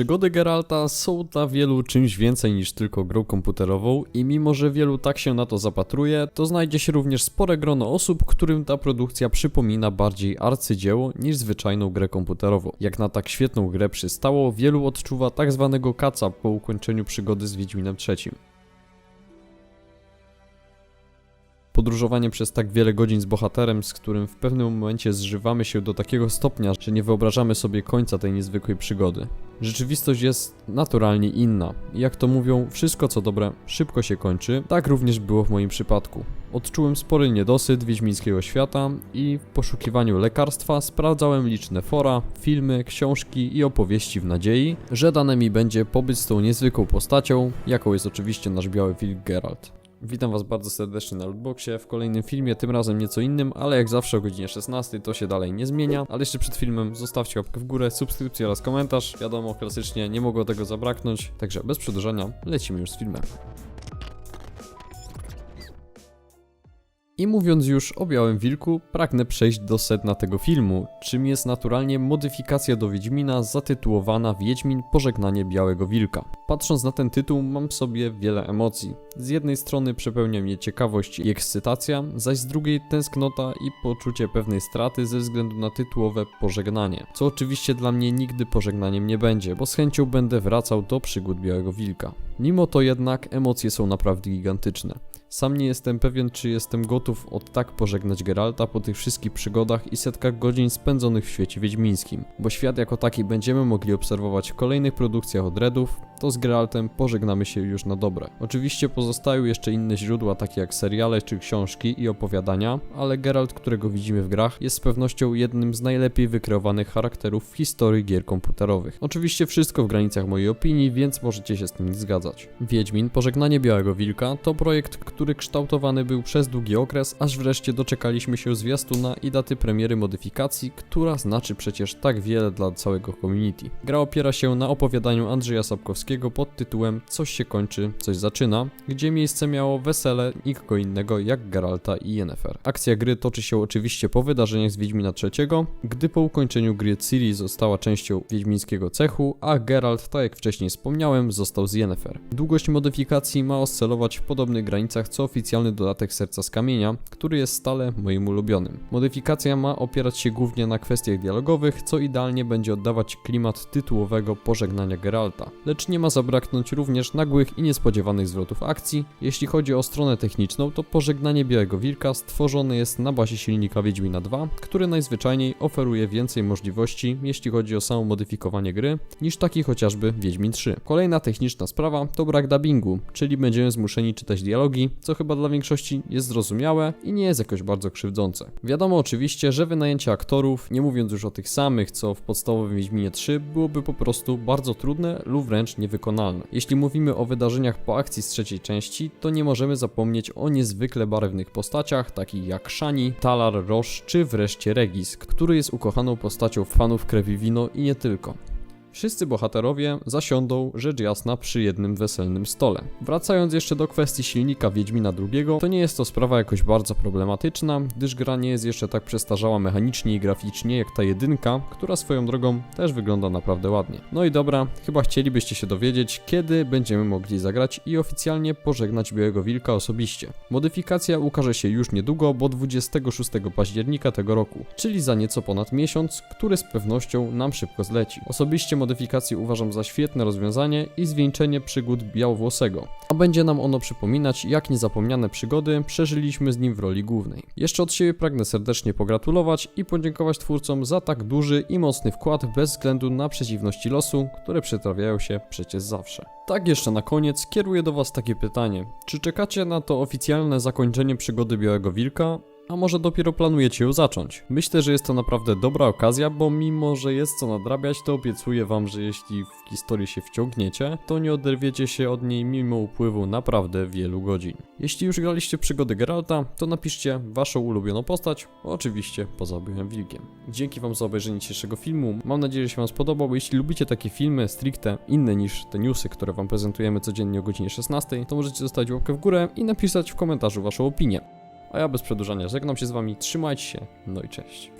Przygody Geralta są dla wielu czymś więcej niż tylko grą komputerową i mimo, że wielu tak się na to zapatruje, to znajdzie się również spore grono osób, którym ta produkcja przypomina bardziej arcydzieło niż zwyczajną grę komputerową. Jak na tak świetną grę przystało, wielu odczuwa tak zwanego kaca po ukończeniu przygody z Wiedźminem III. Podróżowanie przez tak wiele godzin z bohaterem, z którym w pewnym momencie zżywamy się do takiego stopnia, że nie wyobrażamy sobie końca tej niezwykłej przygody. Rzeczywistość jest naturalnie inna. Jak to mówią, wszystko co dobre szybko się kończy. Tak również było w moim przypadku. Odczułem spory niedosyt wiedźmińskiego świata i w poszukiwaniu lekarstwa sprawdzałem liczne fora, filmy, książki i opowieści w nadziei, że dane mi będzie pobyt z tą niezwykłą postacią, jaką jest oczywiście nasz biały wilk Geralt. Witam Was bardzo serdecznie na Lootboxie w kolejnym filmie, tym razem nieco innym, ale jak zawsze o godzinie 16 to się dalej nie zmienia. Ale jeszcze przed filmem zostawcie łapkę w górę, subskrypcję oraz komentarz. Wiadomo, klasycznie nie mogło tego zabraknąć, także bez przedłużania lecimy już z filmem. I mówiąc już o Białym Wilku, pragnę przejść do sedna tego filmu, czym jest naturalnie modyfikacja do Wiedźmina zatytułowana Wiedźmin Pożegnanie Białego Wilka. Patrząc na ten tytuł mam w sobie wiele emocji. Z jednej strony przepełnia mnie ciekawość i ekscytacja, zaś z drugiej tęsknota i poczucie pewnej straty ze względu na tytułowe pożegnanie. Co oczywiście dla mnie nigdy pożegnaniem nie będzie, bo z chęcią będę wracał do przygód Białego Wilka. Mimo to jednak emocje są naprawdę gigantyczne. Sam nie jestem pewien, czy jestem gotów od tak pożegnać Geralta po tych wszystkich przygodach i setkach godzin spędzonych w świecie wiedźmińskim, bo świat jako taki będziemy mogli obserwować w kolejnych produkcjach od Redów, to z Geraltem pożegnamy się już na dobre. Oczywiście pozostają jeszcze inne źródła, takie jak seriale czy książki i opowiadania, ale Geralt, którego widzimy w grach, jest z pewnością jednym z najlepiej wykreowanych charakterów w historii gier komputerowych. Oczywiście wszystko w granicach mojej opinii, więc możecie się z tym nie zgadzać. Wiedźmin Pożegnanie Białego Wilka to projekt, który kształtowany był przez długi okres, aż wreszcie doczekaliśmy się zwiastuna i daty premiery modyfikacji, która znaczy przecież tak wiele dla całego community. Gra opiera się na opowiadaniu Andrzeja Sapkowskiego pod tytułem Coś się kończy, coś zaczyna, gdzie miejsce miało wesele nikogo innego jak Geralta i Yennefer. Akcja gry toczy się oczywiście po wydarzeniach z Wiedźmina III, gdy po ukończeniu gry Ciri została częścią wiedźmińskiego cechu, a Geralt, tak jak wcześniej wspomniałem, został z Yennefer. Długość modyfikacji ma oscylować w podobnych granicach co oficjalny dodatek Serca z Kamienia, który jest stale moim ulubionym. Modyfikacja ma opierać się głównie na kwestiach dialogowych, co idealnie będzie oddawać klimat tytułowego pożegnania Geralta. Lecz nie ma zabraknąć również nagłych i niespodziewanych zwrotów akcji. Jeśli chodzi o stronę techniczną, to pożegnanie Białego Wilka stworzone jest na bazie silnika Wiedźmina 2, który najzwyczajniej oferuje więcej możliwości, jeśli chodzi o samo modyfikowanie gry, niż taki chociażby Wiedźmin 3. Kolejna techniczna sprawa to brak dubbingu, czyli będziemy zmuszeni czytać dialogi, co chyba dla większości jest zrozumiałe i nie jest jakoś bardzo krzywdzące. Wiadomo oczywiście, że wynajęcie aktorów, nie mówiąc już o tych samych co w podstawowym Wiedźminie 3, byłoby po prostu bardzo trudne lub wręcz niewykonalne. Jeśli mówimy o wydarzeniach po akcji z trzeciej części, to nie możemy zapomnieć o niezwykle barwnych postaciach, takich jak Shani, Talar, Roche czy wreszcie Regis, który jest ukochaną postacią fanów Krewi Wino i nie tylko. Wszyscy bohaterowie zasiądą, rzecz jasna, przy jednym weselnym stole. Wracając jeszcze do kwestii silnika Wiedźmina II, to nie jest to sprawa jakoś bardzo problematyczna, gdyż gra nie jest jeszcze tak przestarzała mechanicznie i graficznie jak ta jedynka, która swoją drogą też wygląda naprawdę ładnie. No i dobra, chyba chcielibyście się dowiedzieć, kiedy będziemy mogli zagrać i oficjalnie pożegnać Białego Wilka osobiście. Modyfikacja ukaże się już niedługo, bo 26 października tego roku, czyli za nieco ponad miesiąc, który z pewnością nam szybko zleci. Osobiście modyfikację uważam za świetne rozwiązanie i zwieńczenie przygód Białowłosego, a będzie nam ono przypominać, jak niezapomniane przygody przeżyliśmy z nim w roli głównej. Jeszcze od siebie pragnę serdecznie pogratulować i podziękować twórcom za tak duży i mocny wkład bez względu na przeciwności losu, które przetrawiają się przecież zawsze. Tak jeszcze na koniec kieruję do Was takie pytanie. Czy czekacie na to oficjalne zakończenie przygody Białego Wilka? A może dopiero planujecie ją zacząć. Myślę, że jest to naprawdę dobra okazja, bo mimo, że jest co nadrabiać, to obiecuję wam, że jeśli w historię się wciągniecie, to nie oderwiecie się od niej mimo upływu naprawdę wielu godzin. Jeśli już graliście przygody Geralta, to napiszcie waszą ulubioną postać, oczywiście poza byłem wilkiem. Dzięki wam za obejrzenie dzisiejszego filmu, mam nadzieję, że się wam spodobał, jeśli lubicie takie filmy stricte inne niż te newsy, które wam prezentujemy codziennie o godzinie 16, to możecie zostawić łapkę w górę i napisać w komentarzu waszą opinię. A ja bez przedłużania żegnam się z wami, trzymajcie się, no i cześć.